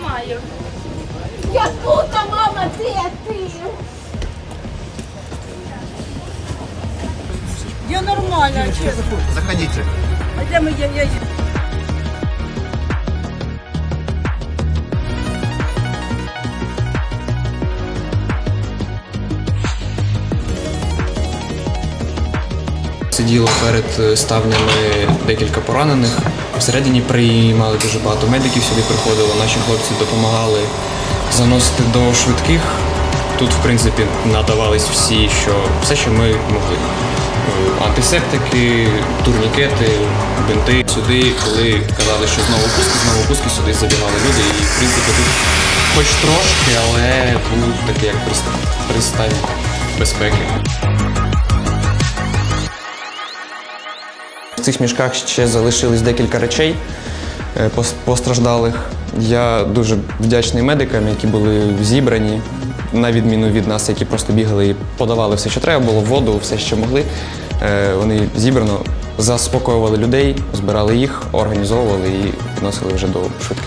знаю. Я тут, мама, де ти? Я нормально, чесно. Заходите. А де ми я, я... Сиділо перед е, ставнями декілька поранених. Всередині приймали дуже багато медиків сюди приходило. Наші хлопці допомагали заносити до швидких. Тут, в принципі, надавались всі, що все, що ми могли. Е, Антисептики, турнікети, бинти. Сюди, коли казали, що знову пуски, знову пуски, сюди забігали люди. І в принципі тут хоч трошки, але був такий як пристань безпеки. В цих мішках ще залишились декілька речей е, постраждалих. Я дуже вдячний медикам, які були зібрані, на відміну від нас, які просто бігали і подавали все, що треба було, воду, все, що могли. Е, Вони зібрано заспокоювали людей, збирали їх, організовували і відносили вже до швидких